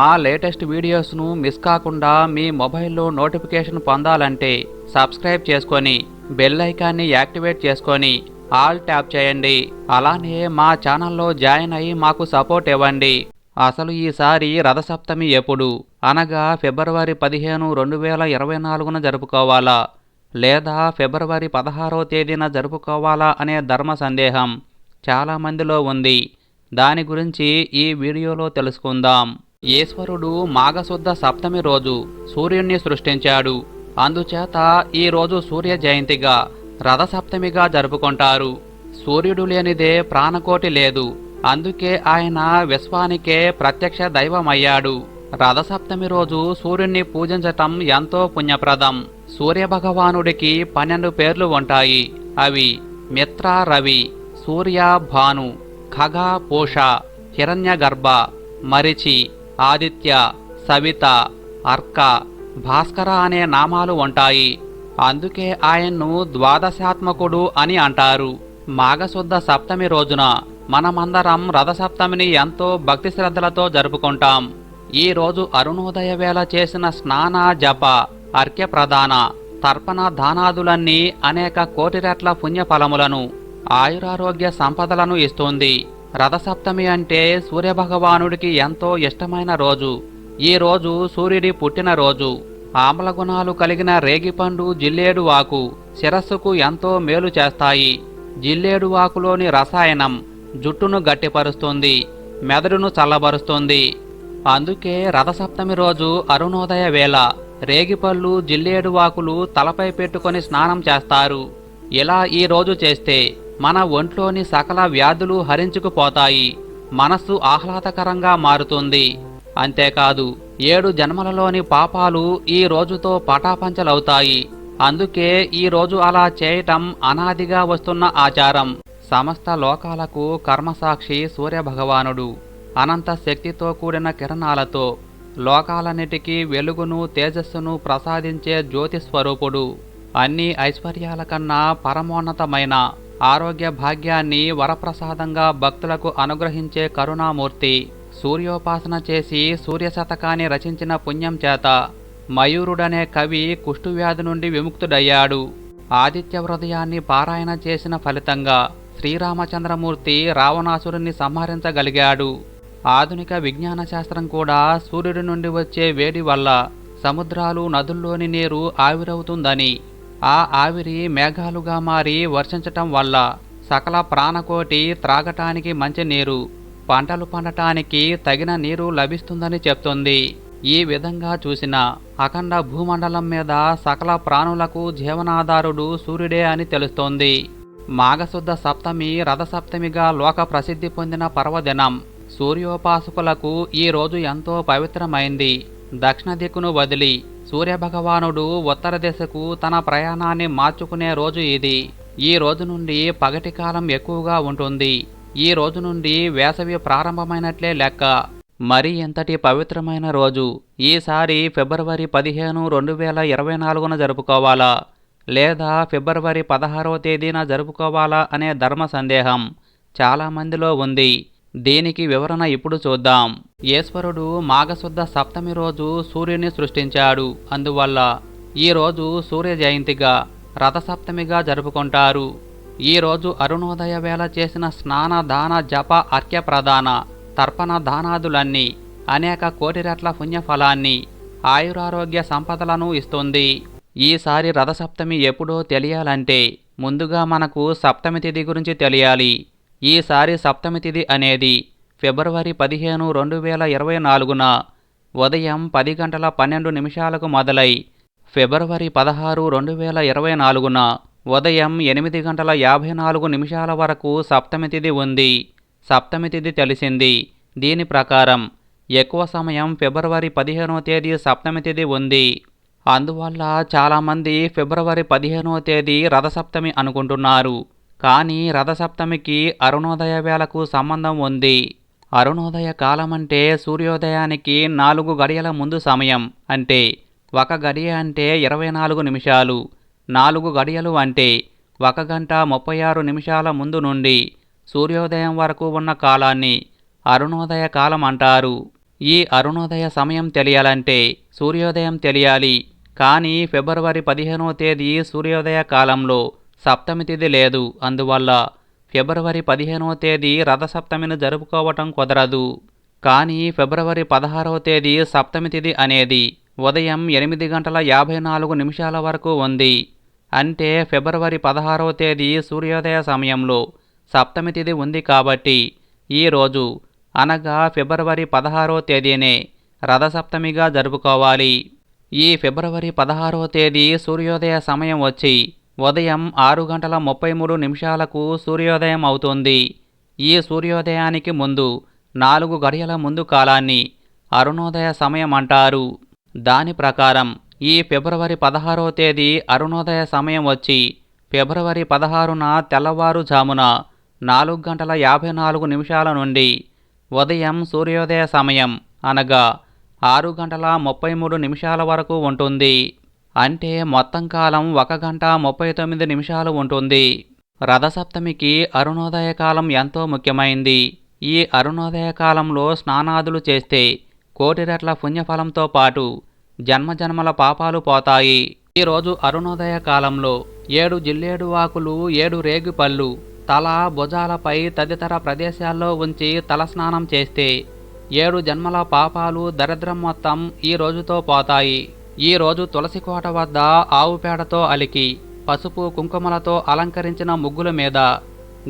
మా latest వీడియోస్ను miss కాకుండా మీ మొబైల్లో నోటిఫికేషన్ పొందాలంటే సబ్స్క్రైబ్ చేసుకొని బెల్ ఐకాన్ని యాక్టివేట్ చేసుకొని ఆల్ ట్యాప్ చేయండి. అలానే మా ఛానల్లో జాయిన్ అయ్యి మాకు సపోర్ట్ ఇవ్వండి. అసలు ఈసారి రథసప్తమి ఎప్పుడు? అనగా ఫిబ్రవరి పదిహేను రెండు వేల ఇరవై నాలుగున జరుపుకోవాలా? లేదా ఫిబ్రవరి పదహారో తేదీన జరుపుకోవాలా అనే ధర్మ సందేహం చాలామందిలో ఉంది. దాని గురించి ఈ వీడియోలో తెలుసుకుందాం. ఈశ్వరుడు మాఘశుద్ధ సప్తమి రోజు సూర్యుణ్ణి సృష్టించాడు. అందుచేత ఈ రోజు సూర్య జయంతిగా రథసప్తమిగా జరుపుకుంటారు. సూర్యుడు లేనిదే ప్రాణకోటి లేదు. అందుకే ఆయన విశ్వానికే ప్రత్యక్ష దైవమయ్యాడు. రథసప్తమి రోజు సూర్యుణ్ణి పూజించటం ఎంతో పుణ్యప్రదం. సూర్యభగవానుడికి పన్నెండు పేర్లు ఉంటాయి. అవి మిత్ర రవి సూర్య భాను ఖగ పూష హిరణ్యగర్భ మరిచి ఆదిత్య సవిత అర్క భాస్కర అనే నామాలు ఉంటాయి. అందుకే ఆయన్ను ద్వాదశాత్మకుడు అని అంటారు. మాఘశుద్ధ సప్తమి రోజున మనమందరం రథసప్తమిని ఎంతో భక్తి శ్రద్ధలతో జరుపుకుంటాం. ఈ రోజు అరుణోదయ వేళ చేసిన స్నాన జప అర్ఘ్య ప్రదాన తర్పణ దానాదులన్నీ అనేక కోటి రెట్ల పుణ్యఫలములను ఆయురారోగ్య సంపదలను ఇస్తుంది. రథసప్తమి అంటే సూర్యభగవానుడికి ఎంతో ఇష్టమైన రోజు. ఈ రోజు సూర్యుడి పుట్టినరోజు ఆమ్ల గుణాలు కలిగిన రేగిపండు జిల్లేడు ఆకు శిరస్సుకు ఎంతో మేలు చేస్తాయి. జిల్లేడు ఆకులోని రసాయనం జుట్టును గట్టిపరుస్తుంది మెదడును చల్లబరుస్తుంది. అందుకే రథసప్తమి రోజు అరుణోదయ వేళ రేగిపళ్ళు జిల్లేడు ఆకులు తలపై పెట్టుకొని స్నానం చేస్తారు. ఇలా ఈ రోజు చేస్తే మన ఒంట్లోని సకల వ్యాధులు హరించుకుపోతాయి. మనస్సు ఆహ్లాదకరంగా మారుతుంది. అంతేకాదు ఏడు జన్మలలోని పాపాలు ఈ రోజుతో పటాపంచలవుతాయి. అందుకే ఈ రోజు అలా చేయటం అనాదిగా వస్తున్న ఆచారం. సమస్త లోకాలకు కర్మసాక్షి సూర్యభగవానుడు. అనంత శక్తితో కూడిన కిరణాలతో లోకాలన్నిటికీ వెలుగును తేజస్సును ప్రసాదించే జ్యోతిస్వరూపుడు. అన్ని ఐశ్వర్యాల కన్నా పరమోన్నతమైన ఆరోగ్య భాగ్యాన్ని వరప్రసాదంగా భక్తులకు అనుగ్రహించే కరుణామూర్తి. సూర్యోపాసన చేసి సూర్యశతకాన్ని రచించిన పుణ్యం చేత మయూరుడనే కవి కుష్ఠువ్యాధి నుండి విముక్తుడయ్యాడు. ఆదిత్య హృదయాన్ని పారాయణ చేసిన ఫలితంగా శ్రీరామచంద్రమూర్తి రావణాసురుణ్ణి సంహరించగలిగాడు. ఆధునిక విజ్ఞాన శాస్త్రం కూడా సూర్యుడి నుండి వచ్చే వేడి వల్ల సముద్రాలు నదుల్లోని నీరు ఆవిరవుతుందని ఆ ఆవిరి మేఘాలుగా మారి వర్షించటం వల్ల సకల ప్రాణకోటి త్రాగటానికి మంచి నీరు పంటలు పండటానికి తగిన నీరు లభిస్తుందని చెప్తుంది. ఈ విధంగా చూసిన అఖండ భూమండలం మీద సకల ప్రాణులకు జీవనాధారుడు సూర్యుడే అని తెలుస్తోంది. మాఘశుద్ధ సప్తమి రథసప్తమిగా లోక ప్రసిద్ధి పొందిన పర్వదినం సూర్యోపాసకులకు ఈ రోజు ఎంతో పవిత్రమైంది. దక్షిణ దిక్కును వదిలి సూర్యభగవానుడు ఉత్తర దిశకు తన ప్రయాణాన్ని మార్చుకునే రోజు ఇది. ఈ రోజు నుండి పగటి కాలం ఎక్కువగా ఉంటుంది. ఈ రోజు నుండి వేసవి ప్రారంభమైనట్లే లెక్క. మరి ఎంతటి పవిత్రమైన రోజు? ఈసారి ఫిబ్రవరి పదిహేను రెండు వేల ఇరవై నాలుగున జరుపుకోవాలా? లేదా ఫిబ్రవరి పదహారవ తేదీన జరుపుకోవాలా అనే ధర్మ సందేహం చాలామందిలో ఉంది. దీనికి వివరణ ఇప్పుడు చూద్దాం. ఈశ్వరుడు మాఘశుద్ధ సప్తమి రోజు సూర్యుని సృష్టించాడు. అందువల్ల ఈరోజు సూర్య జయంతిగా రథసప్తమిగా జరుపుకుంటారు. ఈరోజు అరుణోదయ వేళ చేసిన స్నాన దాన జప అర్ఘ్య ప్రదాన తర్పణ దానాదులన్నీ అనేక కోటి రెట్ల పుణ్యఫలాన్ని ఆయురారోగ్య సంపదలను ఇస్తుంది. ఈసారి రథసప్తమి ఎప్పుడో తెలియాలంటే ముందుగా మనకు సప్తమి తిథి గురించి తెలియాలి. ఈసారి సప్తమి తిథి అనేది ఫిబ్రవరి పదిహేను రెండు వేల ఇరవై నాలుగున ఉదయం పది గంటల పన్నెండు నిమిషాలకు మొదలై ఫిబ్రవరి పదహారు రెండు వేల ఇరవై నాలుగున ఉదయం ఎనిమిది గంటల యాభై నాలుగు నిమిషాల వరకు సప్తమి తిథి ఉంది. సప్తమి తిథి తెలిసింది. దీని ప్రకారం ఎక్కువ సమయం ఫిబ్రవరి పదిహేనవ తేదీ సప్తమి తిథి ఉంది. అందువల్ల చాలామంది ఫిబ్రవరి పదిహేనవ తేదీ రథసప్తమి అనుకుంటున్నారు. కానీ రథసప్తమికి అరుణోదయ వేళకు సంబంధం ఉంది. అరుణోదయ కాలం అంటే సూర్యోదయానికి నాలుగు గడియల ముందు సమయం అంటే ఒక గడియ అంటే ఇరవై నాలుగు నిమిషాలు నాలుగు గడియలు అంటే ఒక గంట ముప్పై ఆరు నిమిషాల ముందు నుండి సూర్యోదయం వరకు ఉన్న కాలాన్ని అరుణోదయ కాలం అంటారు. ఈ అరుణోదయ సమయం తెలియాలంటే సూర్యోదయం తెలియాలి. కానీ ఫిబ్రవరి పదిహేనవ తేదీ సూర్యోదయ కాలంలో సప్తమి తిథి లేదు. అందువల్ల ఫిబ్రవరి పదిహేనవ తేదీ రథసప్తమిని జరుపుకోవటం కుదరదు. కానీ ఫిబ్రవరి పదహారవ తేదీ సప్తమి తిథి అనేది ఉదయం ఎనిమిది గంటల యాభై నాలుగు నిమిషాల వరకు ఉంది. అంటే ఫిబ్రవరి పదహారవ తేదీ సూర్యోదయ సమయంలో సప్తమి తిథి ఉంది కాబట్టి ఈరోజు అనగా ఫిబ్రవరి పదహారవ తేదీనే రథసప్తమిగా జరుపుకోవాలి. ఈ ఫిబ్రవరి పదహారవ తేదీ సూర్యోదయ సమయం వచ్చి ఉదయం ఆరు గంటల ముప్పై మూడు నిమిషాలకు సూర్యోదయం అవుతుంది. ఈ సూర్యోదయానికి ముందు నాలుగు గడియల ముందు కాలాన్ని అరుణోదయ సమయం అంటారు. దాని ప్రకారం ఈ ఫిబ్రవరి పదహారవ తేదీ అరుణోదయ సమయం వచ్చి ఫిబ్రవరి పదహారున తెల్లవారుజామున నాలుగు గంటల యాభై నాలుగు నిమిషాల నుండి ఉదయం సూర్యోదయ సమయం అనగా ఆరు గంటల ముప్పై మూడు నిమిషాల వరకు ఉంటుంది. అంటే మొత్తం కాలం ఒక గంట ముప్పై తొమ్మిది నిమిషాలు ఉంటుంది. రథసప్తమికి అరుణోదయ కాలం ఎంతో ముఖ్యమైంది. ఈ అరుణోదయ కాలంలో స్నానాదులు చేస్తే కోటి రెట్ల పుణ్యఫలంతో పాటు జన్మజన్మల పాపాలు పోతాయి. ఈరోజు అరుణోదయ కాలంలో ఏడు జిల్లేడు ఆకులు ఏడు రేగుపళ్ళు తల భుజాలపై తదితర ప్రదేశాల్లో ఉంచి తలస్నానం చేస్తే ఏడు జన్మల పాపాలు దరిద్రం మొత్తం ఈ రోజుతో పోతాయి. ఈరోజు తులసి కోట వద్ద ఆవు పేడతో అలికి పసుపు కుంకుమలతో అలంకరించిన ముగ్గుల మీద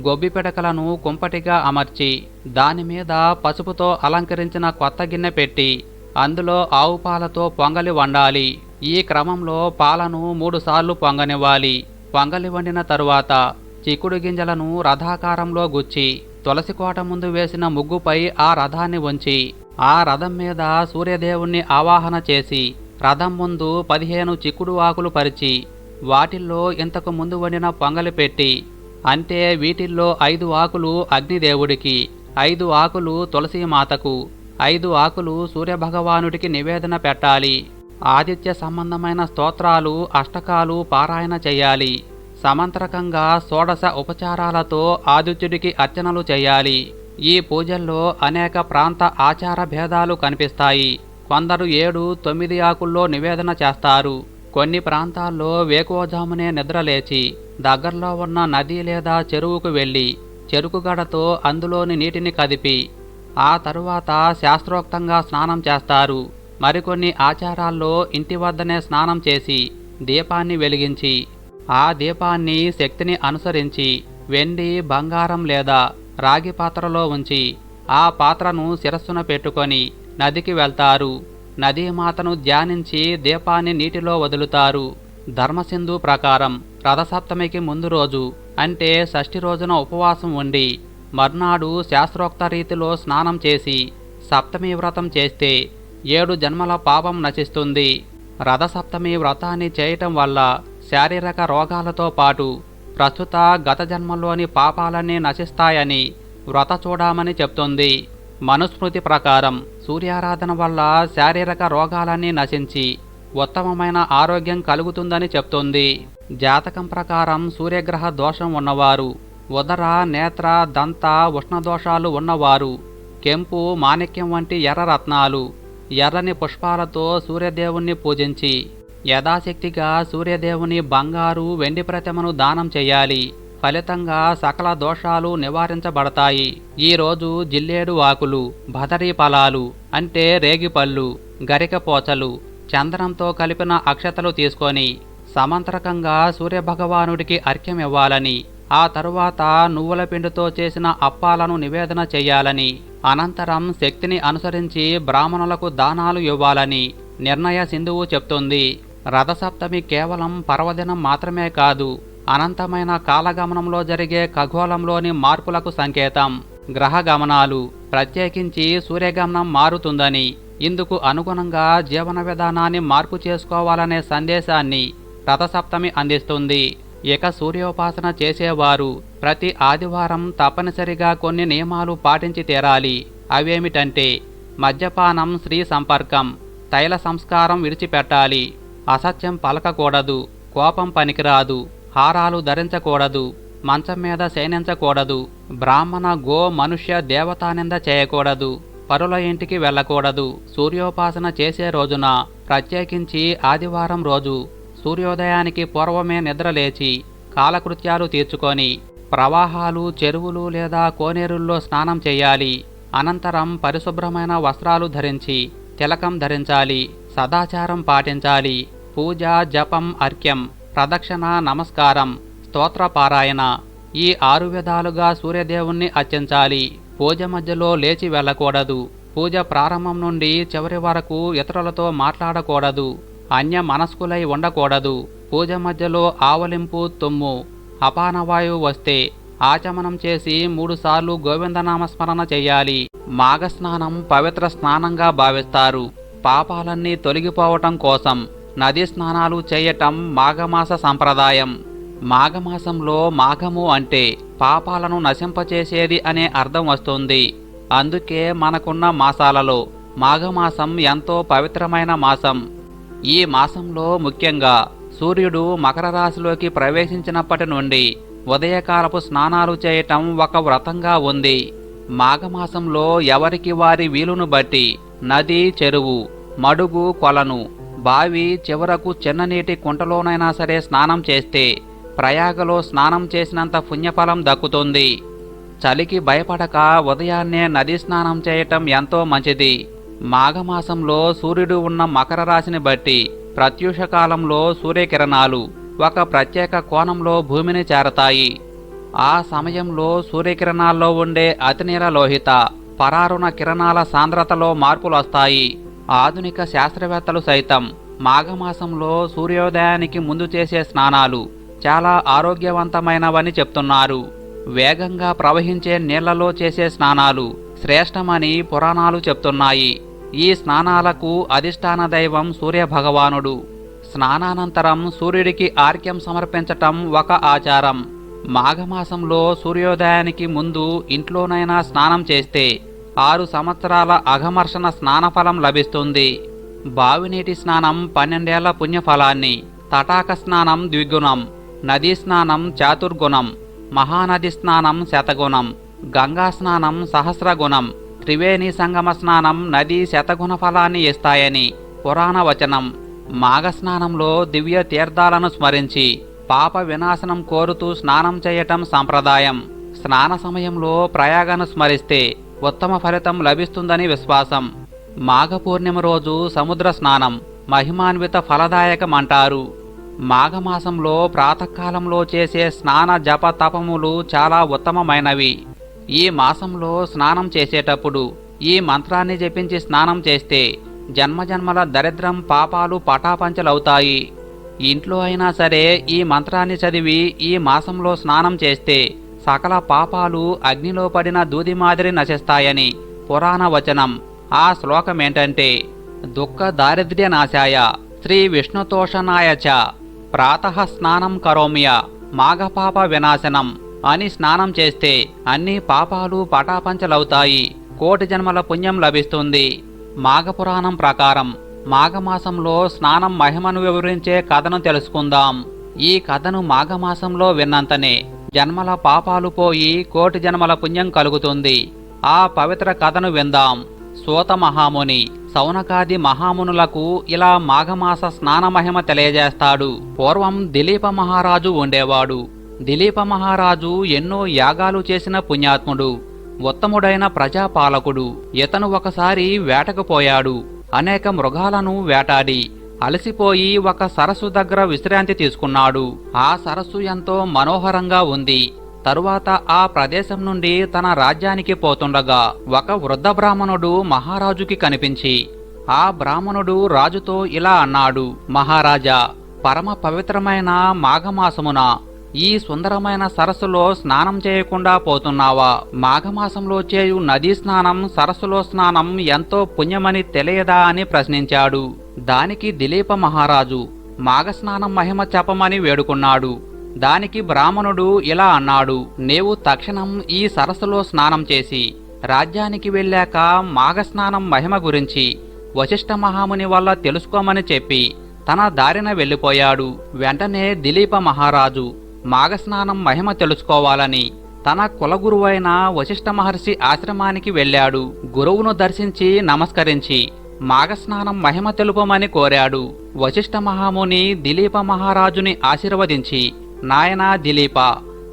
గొబ్బి పిడకలను కుంపటిగా అమర్చి దాని మీద పసుపుతో అలంకరించిన కొత్త గిన్నె పెట్టి అందులో ఆవు పాలతో పొంగలి వండాలి. ఈ క్రమంలో పాలను మూడుసార్లు పొంగనివ్వాలి. పొంగలి వండిన తరువాత చిక్కుడు గింజలను రథాకారంలో గుచ్చి తులసి కోట ముందు వేసిన ముగ్గుపై ఆ రథాన్ని ఉంచి ఆ రథం మీద సూర్యదేవుణ్ణి ఆవాహన చేసి రథం ముందు పదిహేను చిక్కుడు ఆకులు పరిచి వాటిల్లో ఇంతకు ముందు వండిన పొంగలి పెట్టి అంటే వీటిల్లో ఐదు ఆకులు అగ్నిదేవుడికి ఐదు ఆకులు తులసి మాతకు ఐదు ఆకులు సూర్యభగవానుడికి నివేదన పెట్టాలి. ఆదిత్య సంబంధమైన స్తోత్రాలు అష్టకాలు పారాయణ చేయాలి. సమంత్రకంగా షోడశ ఉపచారాలతో ఆదిత్యుడికి అర్చనలు చేయాలి. ఈ పూజల్లో అనేక ప్రాంత ఆచార భేదాలు కనిపిస్తాయి. కొందరు ఏడు తొమ్మిది ఆకుల్లో నివేదన చేస్తారు. కొన్ని ప్రాంతాల్లో వేకువజామునే నిద్రలేచి దగ్గరలో ఉన్న నది లేదా చెరువుకు వెళ్ళి చెరుకుగడతో అందులోని నీటిని కదిపి ఆ తరువాత శాస్త్రోక్తంగా స్నానం చేస్తారు. మరికొన్ని ఆచారాల్లో ఇంటి వద్దనే స్నానం చేసి దీపాన్ని వెలిగించి ఆ దీపాన్ని శక్తిని అనుసరించి వెండి బంగారం లేదా రాగి పాత్రలో ఉంచి ఆ పాత్రను శిరస్సున పెట్టుకొని నదికి వెళ్తారు. నదీమాతను ధ్యానించి దీపాన్ని నీటిలో వదులుతారు. ధర్మసింధు ప్రకారం రథసప్తమికి ముందు రోజు అంటే షష్ఠి రోజున ఉపవాసం ఉండి మర్నాడు శాస్త్రోక్త రీతిలో స్నానం చేసి సప్తమి వ్రతం చేస్తే ఏడు జన్మల పాపం నశిస్తుంది. రథసప్తమి వ్రతాన్ని చేయటం వల్ల శారీరక రోగాలతో పాటు ప్రస్తుత గత జన్మలోని పాపాలన్నీ నశిస్తాయని వ్రత చూడమని చెప్తుంది. మనుస్మృతి ప్రకారం సూర్యారాధన వల్ల శారీరక రోగాలన్నీ నశించి ఉత్తమమైన ఆరోగ్యం కలుగుతుందని చెప్తుంది. జాతకం ప్రకారం సూర్యగ్రహ దోషం ఉన్నవారు ఉదర నేత్ర దంత ఉష్ణదోషాలు ఉన్నవారు కెంపు మాణిక్యం వంటి ఎర్ర రత్నాలు ఎర్రని పుష్పాలతో సూర్యదేవుణ్ణి పూజించి యథాశక్తిగా సూర్యదేవుని బంగారు వెండి ప్రతిమను దానం చేయాలి. ఫలితంగా సకల దోషాలు నివారించబడతాయి. ఈరోజు జిల్లేడు ఆకులు బదరీ ఫలాలు అంటే రేగిపళ్ళు గరికపోచలు చందనంతో కలిపిన అక్షతలు తీసుకొని సమంతరకంగా సూర్యభగవానుడికి అర్ఘ్యం ఇవ్వాలని ఆ తరువాత నువ్వుల పిండితో చేసిన అప్పాలను నివేదన చేయాలని అనంతరం శక్తిని అనుసరించి బ్రాహ్మణులకు దానాలు ఇవ్వాలని నిర్ణయ సింధువు చెప్తుంది. రథసప్తమి కేవలం పర్వదినం మాత్రమే కాదు అనంతమైన కాలగమనంలో జరిగే ఖగోళంలోని మార్పులకు సంకేతం. గ్రహ గమనాలు. ప్రత్యేకించి సూర్యగమనం మారుతుందని ఇందుకు అనుగుణంగా జీవన విధానాన్ని మార్పు చేసుకోవాలనే సందేశాన్ని రథసప్తమి అందిస్తుంది. ఇక సూర్యోపాసన చేసేవారు ప్రతి ఆదివారం తప్పనిసరిగా కొన్ని నియమాలు పాటించి తీరాలి. అవేమిటంటే మద్యపానం స్త్రీ సంపర్కం తైల సంస్కారం విడిచిపెట్టాలి. అసత్యం పలకకూడదు. కోపం పనికిరాదు. హారాలు ధరించకూడదు మంచం మీద శయనించకూడదు బ్రాహ్మణ గో మనుష్య దేవతానింద చేయకూడదు పరుల ఇంటికి వెళ్ళకూడదు సూర్యోపాసన చేసే రోజున ప్రత్యేకించి ఆదివారం రోజు సూర్యోదయానికి పూర్వమే నిద్రలేచి కాలకృత్యాలు తీర్చుకొని ప్రవాహాలు చెరువులు లేదా కోనేరుల్లో స్నానం చేయాలి. అనంతరం పరిశుభ్రమైన వస్త్రాలు ధరించి తిలకం ధరించాలి సదాచారం పాటించాలి పూజ జపం అర్క్యం ప్రదక్షిణ నమస్కారం స్తోత్రపారాయణ ఈ ఆరు విధాలుగా సూర్యదేవుణ్ణి అర్చించాలి. పూజ మధ్యలో లేచి వెళ్ళకూడదు. పూజ ప్రారంభం నుండి చివరి వరకు ఇతరులతో మాట్లాడకూడదు. అన్య మనస్కులై ఉండకూడదు. పూజ మధ్యలో ఆవలింపు తుమ్ము. అపానవాయువు వస్తే ఆచమనం చేసి మూడుసార్లు గోవిందనామస్మరణ చేయాలి. మాఘస్నానం పవిత్ర స్నానంగా భావిస్తారు. పాపాలన్నీ తొలగిపోవటం కోసం నదీ స్నానాలు చేయటం మాఘమాస సంప్రదాయం. మాఘమాసంలో మాఘము అంటే పాపాలను నశింపచేసేది అనే అర్థం వస్తుంది. అందుకే మనకున్న మాసాలలో మాఘమాసం ఎంతో పవిత్రమైన మాసం. ఈ మాసంలో ముఖ్యంగా సూర్యుడు మకర రాశిలోకి ప్రవేశించినప్పటి నుండి ఉదయకాలపు స్నానాలు చేయటం ఒక వ్రతంగా ఉంది. మాఘమాసంలో ఎవరికి వారి వీలును బట్టి నది చెరువు మడుగు కొలను బావి చివరకు చిన్ననీటి కుంటలోనైనా సరే స్నానం చేస్తే ప్రయాగలో స్నానం చేసినంత పుణ్యఫలం దక్కుతుంది. చలికి భయపడక ఉదయాన్నే నది స్నానం చేయటం ఎంతో మంచిది. మాఘమాసంలో సూర్యుడు ఉన్న మకర రాశిని బట్టి ప్రత్యూష కాలంలో సూర్యకిరణాలు ఒక ప్రత్యేక కోణంలో భూమిని చేరతాయి. ఆ సమయంలో సూర్యకిరణాల్లో ఉండే అతినీల లోహిత పరారుణ కిరణాల సాంద్రతలో మార్పులు వస్తాయి ఆధునిక శాస్త్రవేత్తలు సైతం మాఘమాసంలో సూర్యోదయానికి ముందు చేసే స్నానాలు చాలా ఆరోగ్యవంతమైనవని చెప్తున్నారు. వేగంగా ప్రవహించే నీళ్ళలో చేసే స్నానాలు శ్రేష్టమని పురాణాలు చెప్తున్నాయి. ఈ స్నానాలకు అధిష్టాన దైవం సూర్యభగవానుడు. స్నానానంతరం సూర్యుడికి ఆర్క్యం సమర్పించటం ఒక ఆచారం. మాఘమాసంలో సూర్యోదయానికి ముందు ఇంట్లోనైనా స్నానం చేస్తే ఆరు సంవత్సరాల అఘమర్షణ స్నానఫలం లభిస్తుంది. బావినీటి స్నానం పన్నెండేళ్ళ పుణ్యఫలాన్ని తటాక స్నానం ద్విగుణం నదీ స్నానం చాతుర్గుణం మహానది స్నానం శతగుణం గంగా స్నానం సహస్రగుణం త్రివేణి సంగమ స్నానం నది శతగుణ ఫలాన్ని ఇస్తాయని పురాణ వచనం. మాఘస్నానంలో దివ్య తీర్థాలను స్మరించి పాప వినాశనం కోరుతూ స్నానం చేయటం సంప్రదాయం. స్నాన సమయంలో ప్రయాగను స్మరిస్తే ఉత్తమ ఫలితం లభిస్తుందని విశ్వాసం. మాఘ పూర్ణిమ రోజు సముద్ర స్నానం మహిమాన్విత ఫలదాయకమంటారు. మాఘమాసంలో ప్రాతకాలంలో చేసే స్నాన జప తపములు చాలా ఉత్తమమైనవి. ఈ మాసంలో స్నానం చేసేటప్పుడు ఈ మంత్రాన్ని జపించి స్నానం చేస్తే జన్మజన్మల దరిద్రం పాపాలు పటాపంచలవుతాయి. ఇంట్లో అయినా సరే ఈ మంత్రాన్ని చదివి ఈ మాసంలో స్నానం చేస్తే సకల పాపాలు అగ్నిలో పడిన దూది మాదిరి నశిస్తాయని పురాణ వచనం. ఆ శ్లోకమేంటంటే దుఃఖ దారిద్ర్య నాశాయ శ్రీ విష్ణుతోషణాయ చ ప్రాతః స్నానం కరోమియ మాఘపాప వినాశనం అని స్నానం చేస్తే అన్ని పాపాలు పటాపంచలవుతాయి కోటి జన్మల పుణ్యం లభిస్తుంది. మాఘపురాణం ప్రకారం మాఘమాసంలో స్నానం మహిమను వివరించే కథను తెలుసుకుందాం. ఈ కథను మాఘమాసంలో విన్నంతనే జన్మల పాపాలు పోయి కోటి జన్మల పుణ్యం కలుగుతుంది. ఆ పవిత్ర కథను విందాం. సూత మహాముని సౌనకాది మహామునులకు ఇలా మాఘమాస స్నాన మహిమ తెలియజేస్తాడు. పూర్వం దిలీప మహారాజు ఉండేవాడు. దిలీప మహారాజు ఎన్నో యాగాలు చేసిన పుణ్యాత్ముడు ఉత్తముడైన ప్రజాపాలకుడు. ఇతను ఒకసారి వేటకు పోయాడు. అనేక మృగాలను వేటాడి అలసిపోయి ఒక సరస్సు దగ్గర విశ్రాంతి తీసుకున్నాడు. ఆ సరస్సు ఎంతో మనోహరంగా ఉంది. తరువాత ఆ ప్రదేశం నుండి తన రాజ్యానికి పోతుండగా ఒక వృద్ధ బ్రాహ్మణుడు మహారాజుకి కనిపించి ఆ బ్రాహ్మణుడు రాజుతో ఇలా అన్నాడు మహారాజా పరమ పవిత్రమైన మాఘమాసమున ఈ సుందరమైన సరస్సులో స్నానం చేయకుండా పోతున్నావా? మాఘమాసంలో చేయు నదీ స్నానం సరస్సులో స్నానం ఎంతో పుణ్యమని తెలియదా అని ప్రశ్నించాడు. దానికి దిలీప మహారాజు మాఘస్నానం మహిమ చెప్పమని వేడుకున్నాడు. దానికి బ్రాహ్మణుడు ఇలా అన్నాడు నీవు తక్షణం ఈ సరస్సులో స్నానం చేసి రాజ్యానికి వెళ్ళాక మాఘస్నానం మహిమ గురించి వశిష్ఠ మహాముని వల్ల తెలుసుకోమని చెప్పి తన దారిన వెళ్ళిపోయాడు. వెంటనే దిలీప మహారాజు మాఘస్నానం మహిమ తెలుసుకోవాలని తన కులగురువైన వశిష్ఠ మహర్షి ఆశ్రమానికి వెళ్ళాడు. గురువును దర్శించి నమస్కరించి మాఘస్నానం మహిమ తెలుపమని కోరాడు. వశిష్ఠ మహాముని దిలీప మహారాజుని ఆశీర్వదించి నాయనా దిలీప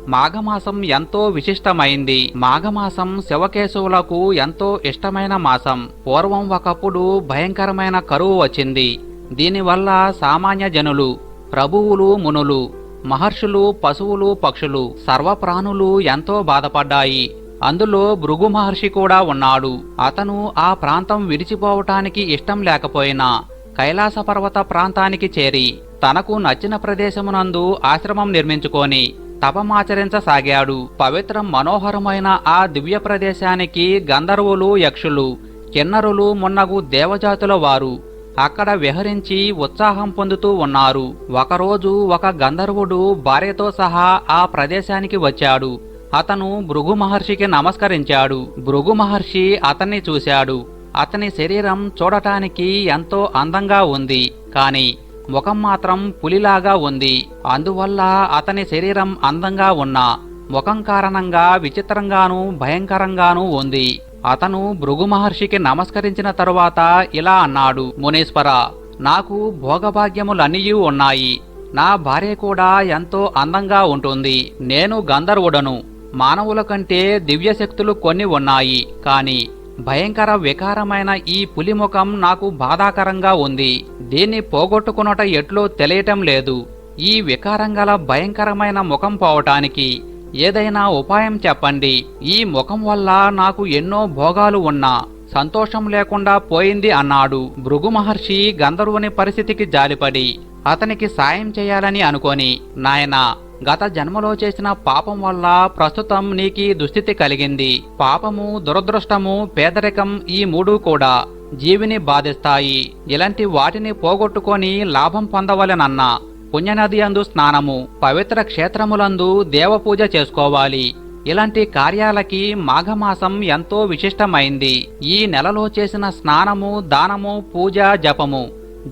మాఘమాసం ఎంతో విశిష్టమైంది. మాఘమాసం శివకేశవులకు ఎంతో ఇష్టమైన మాసం. పూర్వం ఒకప్పుడు భయంకరమైన కరువు వచ్చింది. దీనివల్ల సామాన్య జనులు ప్రభువులు మునులు మహర్షులు పశువులు పక్షులు సర్వప్రాణులు ఎంతో బాధపడ్డాయి. అందులో భృగు మహర్షి కూడా ఉన్నాడు. అతను ఆ ప్రాంతం విడిచిపోవటానికి ఇష్టం లేకపోయినా కైలాస పర్వత ప్రాంతానికి చేరి తనకు నచ్చిన ప్రదేశమునందు ఆశ్రమం నిర్మించుకొని తపమాచరించసాగాడు పవిత్ర మనోహరమైన ఆ దివ్య ప్రదేశానికి గంధర్వులు యక్షులు కిన్నరులు మున్నగు దేవజాతుల వారు అక్కడ విహరించి ఉత్సాహం పొందుతూ ఉన్నారు. ఒకరోజు ఒక గంధర్వుడు భార్యతో సహా ఆ ప్రదేశానికి వచ్చాడు. అతను భృగు మహర్షికి నమస్కరించాడు. భృగు మహర్షి అతన్ని చూశాడు. అతని శరీరం చూడటానికి ఎంతో అందంగా ఉంది. కాని ముఖం మాత్రం పులిలాగా ఉంది. అందువల్ల అతని శరీరం అందంగా ఉన్న ముఖం కారణంగా విచిత్రంగానూ భయంకరంగానూ ఉంది. అతను భృగు మహర్షికి నమస్కరించిన తరువాత ఇలా అన్నాడు మునీశ్వర నాకు భోగభాగ్యములన్నీ ఉన్నాయి. నా భార్య కూడా ఎంతో అందంగా ఉంటుంది. నేను గంధర్వుడను. మానవుల కంటే దివ్యశక్తులు కొన్ని ఉన్నాయి. కాని భయంకర వికారమైన ఈ పులి ముఖం నాకు బాధాకరంగా ఉంది. దీన్ని పోగొట్టుకునట ఎట్లో తెలియటం లేదు. ఈ వికారం గల భయంకరమైన ముఖం పోవటానికి ఏదైనా ఉపాయం చెప్పండి. ఈ ముఖం వల్ల నాకు ఎన్నో భోగాలు ఉన్నా. సంతోషం లేకుండా పోయింది అన్నాడు. భృగు మహర్షి గంధర్వుని పరిస్థితికి జాలిపడి అతనికి సాయం చేయాలని అనుకొని నాయనా గత జన్మలో చేసిన పాపం వల్ల ప్రస్తుతం నీకీ దుస్థితి కలిగింది. పాపము దురదృష్టము పేదరికం ఈ మూడు కూడా జీవిని బాధిస్తాయి. ఇలాంటి వాటిని పోగొట్టుకొని లాభం పొందవలెనన్నా. పుణ్యనది అందు స్నానము పవిత్ర క్షేత్రములందు దేవపూజ చేసుకోవాలి. ఇలాంటి కార్యాలకి మాఘమాసం ఎంతో విశిష్టమైంది. ఈ నెలలో చేసిన స్నానము దానము పూజ జపము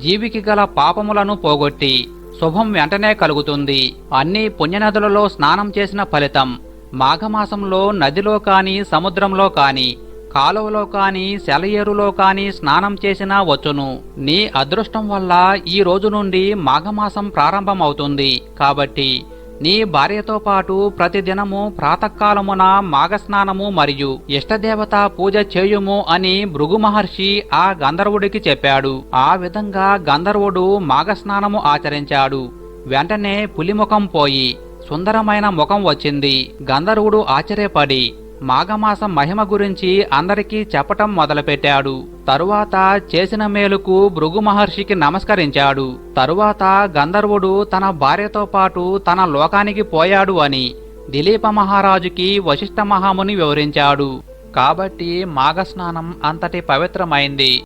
జీవికి గల పాపములను పోగొట్టి శుభం వెంటనే కలుగుతుంది. అన్ని పుణ్యనదులలో స్నానం చేసిన ఫలితం మాఘమాసంలో నదిలో కాని సముద్రంలో కాని కాలువలో కాని సెలయేరులో కాని స్నానం చేసినా వచ్చును. నీ అదృష్టం వల్ల ఈ రోజు నుండి మాఘమాసం ప్రారంభమవుతుంది. కాబట్టి నీ భార్యతో పాటు ప్రతిదినము ప్రాతకాలమున మాఘస్నానము మరియు ఇష్టదేవత పూజ చేయుము అని భృగు మహర్షి ఆ గంధర్వుడికి చెప్పాడు. ఆ విధంగా గంధర్వుడు మాఘస్నానము ఆచరించాడు. వెంటనే పులిముఖం పోయి సుందరమైన ముఖం వచ్చింది. గంధర్వుడు ఆశ్చర్యపడి మాఘమాసం మహిమ గురించి అందరికీ చెప్పటం మొదలుపెట్టాడు. తరువాత చేసిన మేలుకు భృగు మహర్షికి నమస్కరించాడు. తరువాత గంధర్వుడు తన భార్యతో పాటు తన లోకానికి పోయాడు అని దిలీప మహారాజుకి వశిష్ఠ మహాముని వివరించాడు. కాబట్టి మాఘస్నానం అంతటి పవిత్రమైంది.